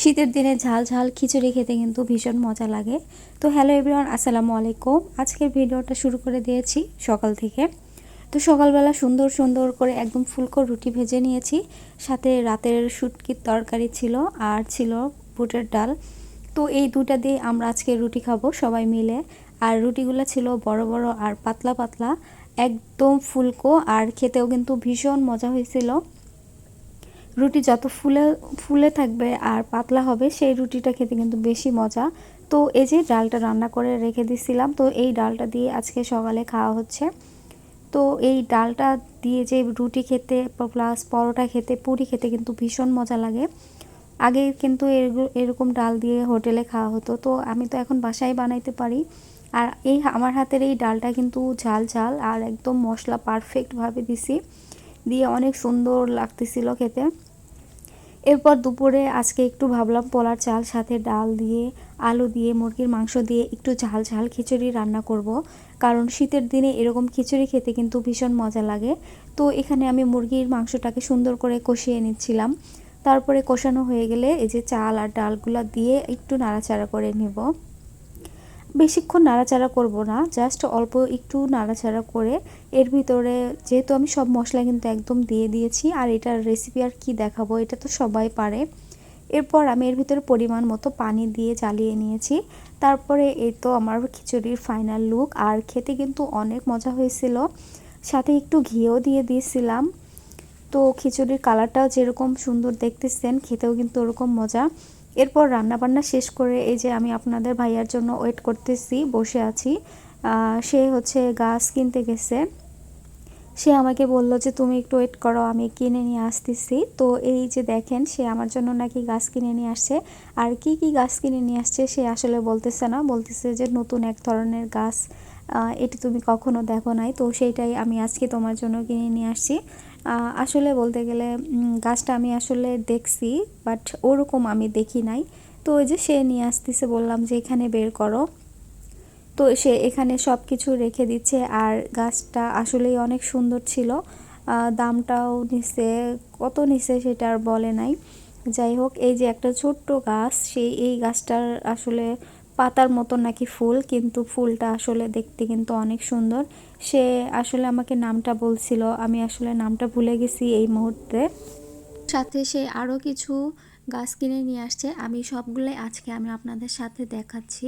শীতের দিনে ঝাল ঝাল খিচুড়ি খেতে কিন্তু ভীষণ মজা লাগে। তো হ্যালো এভরিওয়ান, আসসালামু আলাইকুম। আজকের ভিডিওটা শুরু করে দিয়েছি সকাল থেকে। তো সকালবেলা সুন্দর সুন্দর করে একদম ফুলকো রুটি ভেজে নিয়েছি। সাথে রাতের শুটকির তরকারি ছিল আর ছিল বুটের ডাল। তো এই দুটা দিয়ে আমরা আজকে রুটি খাব সবাই মিলে। আর রুটিগুলো ছিল বড় বড় আর পাতলা পাতলা, একদম ফুলকো। আর খেতেও কিন্তু ভীষণ মজা হয়েছিল। রুটি যত ফুলে ফুলে থাকবে আর পাতলা হবে, সেই রুটিটা খেতে কিন্তু বেশি মজা। তো এই যে ডালটা রান্না করে রেখে দিছিলাম, তো এই ডালটা দিয়ে আজকে সকালে খাওয়া হচ্ছে। তো এই ডালটা দিয়ে যে রুটি খেতে প্লাস পরোটা খেতে, পুরি খেতে কিন্তু ভীষণ মজা লাগে। আগে কিন্তু এরকম ডাল দিয়ে হোটেলে খাওয়া হতো, তো আমি তো এখন বাসায় বানাইতে পারি। আর এই, আমার হাতের এই ডালটা কিন্তু ঝাল ঝাল আর একদম মশলা পারফেক্টভাবে দিছি। দিয়ে অনেক সুন্দর লাগতেছিল খেতে। এরপর দুপুরে আজকে একটু ভাবলাম পোলার চাল, সাথে ডাল দিয়ে, আলু দিয়ে, মুরগির মাংস দিয়ে একটু ঝাল ঝাল খিচুড়ি রান্না করব। কারণ শীতের দিনে এরকম খিচুড়ি খেতে কিন্তু ভীষণ মজা লাগে। তো এখানে আমি মুরগির মাংসটাকে সুন্দর করে কষিয়ে নিচ্ছিলাম। তারপরে কষানো হয়ে গেলে এই যে চাল আর ডালগুলা দিয়ে একটু নাড়াচাড়া করে নেব। বেশিক্ষণ নাড়াচাড়া করব না জাস্ট অল্প একটু নাড়াচাড়া করে এর ভিতরে যেহেতু আমি সব মশলা কিন্তু একদম দিয়ে দিয়েছি আর এটার রেসিপি আর কি দেখাবো এটা তো সবাই পারে। এরপর আমি এর ভিতরে পরিমাণ মতো পানি দিয়ে জ্বালিয়ে নিয়েছি। তারপরে এই তো আমার খিচুড়ির ফাইনাল লুক আর খেতে কিন্তু অনেক মজা হয়েছিল। সাথে একটু ঘিও দিয়ে দিয়েছিলাম। তো খিচুড়ির কালারটাও যেরকম সুন্দর দেখতেছেন, খেতেও কিন্তু ওরকম মজা। এরপর রান্নাবান্না শেষ করে এই যে আমি আপনাদের ভাইয়ার জন্য ওয়েট করতেছি, বসে আছি। সে হচ্ছে গাছ কিনতে গেছে। সে আমাকে বলল যে, তুমি একটু ওয়েট করো, আমি কিনে নিয়ে আসতেছি। তো এই যে দেখেন, সে আমার জন্য নাকি গাছ কিনে নিয়ে আসছে। আর কি কি গাছ কিনে নিয়ে আসছে, সে আসলে বলতেছে না। বলতেছে যে, নতুন এক ধরনের গাছ এটি তুমি কখনো দেখো নাই। তো সেইটাই আমি আজকে তোমার জন্য কিনে নিয়ে আসছি। আসলে বলতে গেলে গাছটা আমি আসলে দেখছি বাট ওরকম আমি দেখি নাই। তো ওই যে সে নিয়ে আসতেছে, বললাম যে এখানে বের করো। তো সে এখানে সব কিছু রেখে দিচ্ছে, আর গাছটা আসলেই অনেক সুন্দর ছিল। দামটাও নিছে, কত নিছে সেটা আর বলে নাই। যাই হোক, এই যে একটা ছোট্ট গাছ সেই এই গাছটার আসলে পাতার মতো নাকি ফুল, কিন্তু ফুলটা আসলে দেখতে কিন্তু অনেক সুন্দর। সে আসলে আমাকে নামটা বলছিল, আমি আসলে নামটা ভুলে গেছি এই মুহূর্তে। সাথে সে আরও কিছু গাছ কিনে নিয়ে আসছে, আমি সবগুলোই আজকে আমি আপনাদের সাথে দেখাচ্ছি।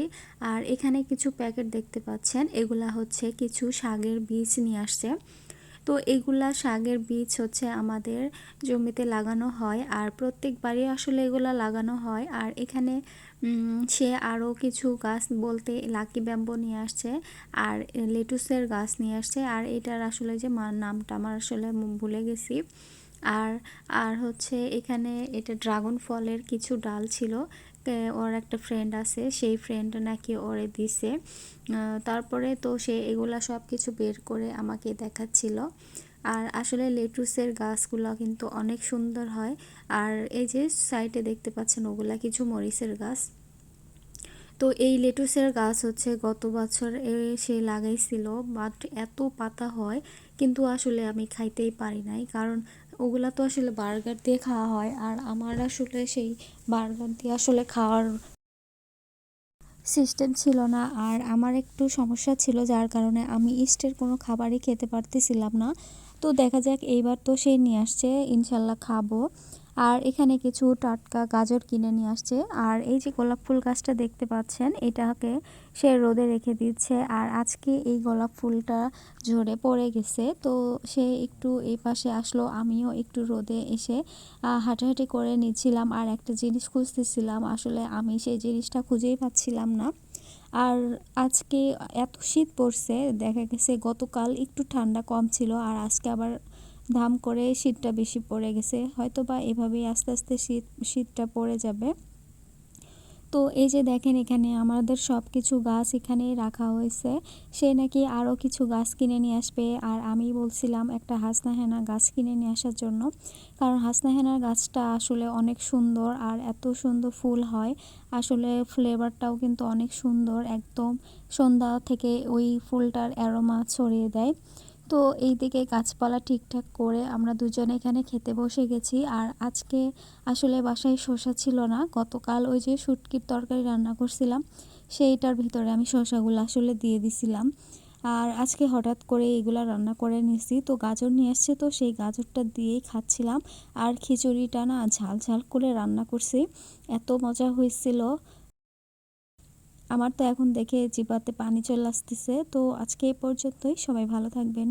আর এখানে কিছু প্যাকেট দেখতে পাচ্ছেন, এগুলা হচ্ছে কিছু শাকের বীজ নিয়ে আসছে। তো এগুলা শাকের বীজ হচ্ছে আমাদের জমিতে লাগানো হয়, আর প্রত্যেকবারই আসলে এগুলা লাগানো হয়। আর এখানে সে আরও কিছু গাছ বলতে লাকি ব্যাম্বো নিয়ে আসছে আর লেটুসের গাছ নিয়ে আসছে। আর এটার আসলে যে নামটা আমার আসলে ভুলে গেছি। আর আর হচ্ছে এখানে এটা ড্রাগন ফলের কিছু ডাল ছিল। ওর একটা ফ্রেন্ড আছে, সেই ফ্রেন্ড নাকি ওরে দিছে। তারপরে তো সে এগুলা সব কিছু বের করে আমাকে দেখাচ্ছিল। আর আসলে লেটুসের গাছগুলো কিন্তু অনেক সুন্দর হয়। আর এই যে সাইডে দেখতে পাচ্ছেন ওগুলা কিছু মরিচের গাছ। তো এই লেটুসের গাছ হচ্ছে গত বছর সে লাগাইছিল, বাট এত পাতা হয় কিন্তু আসলে আমি খাইতেই পারি নাই। কারণ ওগুলা তো আসলে বার্গার দিয়ে খাওয়া হয়। আর আমার আসলে সেই বার্গার দিয়ে আসলে খাওয়ার সিস্টেম ছিল না। আর আমার একটু সমস্যা ছিল, যার কারণে আমি ইস্টের কোনো খাবারই খেতে পারতেছিলাম না। তো দেখা যাক, এইবার তো সে নিয়ে আসছে, ইনশাল্লাহ খাব। আর এখানে কিছু টাটকা গাজর কিনে নিয়ে আসছে। আর এই যে গোলাপ ফুল গাছটা দেখতে পাচ্ছেন, এটাকে সে রোদে রেখে দিচ্ছে। আর আজকে এই গোলাপ ফুলটা ঝরে পড়ে গেছে। তো সে একটু এই পাশে আসলো, আমিও একটু রোদে এসে হাঁটাহাঁটি করে নিচ্ছিলাম। আর একটা জিনিস খুঁজতেছিলাম, আসলে আমি সেই জিনিসটা খুঁজেই পাচ্ছিলাম না। আর আজকে এত শীত পড়ছে, দেখা গেছে গতকাল একটু ঠান্ডা কম ছিল। আর আজকে আবার ধাম করে শীতটা বেশি পড়ে গেছে। হয়তো বা এভাবেই আস্তে আস্তে শীত, শীতটা পড়ে যাবে। তো এই যে দেখেন এখানে আমাদের সব কিছু গাছ এখানে রাখা হয়েছে। সে নাকি আরও কিছু গাছ কিনে নিয়ে আসবে। আর আমি বলছিলাম একটা হাসনা হেনা গাছ কিনে নিয়ে আসার জন্য। কারণ হাসনা হেনার গাছটা আসলে অনেক সুন্দর আর এত সুন্দর ফুল হয়। আসলে ফ্লেভারটাও কিন্তু অনেক সুন্দর। একদম সন্ধ্যা থেকে ওই ফুলটার অ্যারোমা ছড়িয়ে দেয়। তো এই দিকে গাছপালা ঠিকঠাক করে আমরা দুজনে এখানে খেতে বসে গেছি। আর আজকে আসলে বাসায় শসা ছিল না। গতকাল ওই যে শুটকির তরকারি রান্না করছিলাম, সেইটার ভিতরে আমি শসাগুলো আসলে দিয়ে দিছিলাম। আর আজকে হঠাৎ করে এগুলো রান্না করে নিয়েছি তো গাজর নিয়ে এসছে তো সেই গাজরটা দিয়েই খাচ্ছিলাম। আর খিচুড়িটা না ঝাল ঝাল করে রান্না করছি। এত মজা হয়েছিল। আমার তো এখন দেখে জিবাতে পানি চলে আসতেছে। তো আজকে এই পর্যন্তই। সবাই ভালো থাকবেন।